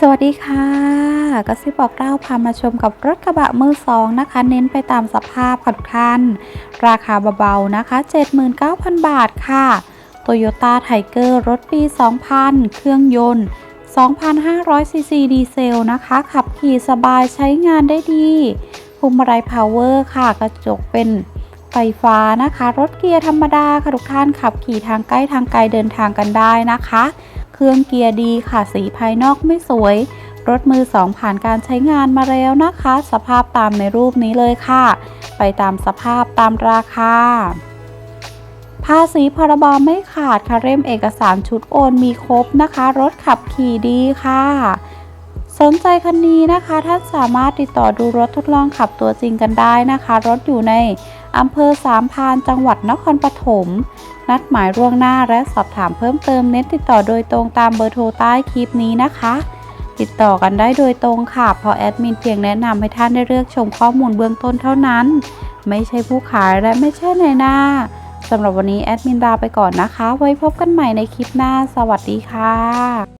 สวัสดีค่ะกระซิบบอกเล่าพามาชมกับรถกระบะมือสองนะคะ เน้นไปตามสภาพค่ะทุกท่านราคาเบาๆนะคะ 79,000 บาทค่ะ Toyota Tiger รถปี 2000 เครื่องยนต์ 2,500 ซีซีดีเซลนะคะ ขับขี่สบายใช้งานได้ดีพวงมาลัยพาวเวอร์ค่ะ กระจกเป็นไฟฟ้านะคะ รถเกียร์ธรรมดาค่ะทุกท่านขับขี่ทางใกล้ทางไกลเดินทางกันได้นะคะ เครื่องเกียร์ดีค่ะสีภายนอกไม่สวย รถมือสองผ่านการใช้งานมาแล้วนะคะ สภาพตามในรูปนี้เลยค่ะ ไปตามสภาพตามราคาภาษีพรบไม่ขาดค่ะเล่มเอกสารชุดโอนมีครบนะคะ รถขับขี่ดีค่ะ สนใจคันนี้นะคะท่านสามารถติดต่อดูรถทดลองขับตัวจริงกันได้นะคะ รถอยู่ใน อำเภอสามพานจังหวัดนครปฐม นัดหมายล่วงหน้าและสอบถามเพิ่มเติมเน้นติดต่อโดยตรงตามเบอร์โทรใต้คลิปนี้นะคะ ติดต่อกันได้โดยตรงค่ะ เพราะแอดมินเพียงแนะนำให้ท่านได้เลือกชมข้อมูลเบื้องต้นเท่านั้น ไม่ใช่ผู้ขายและไม่ใช่ในหน้าสำหรับวันนี้แอดมินลาไปก่อนนะคะ ไว้พบกันใหม่ในคลิปหน้า สวัสดีค่ะ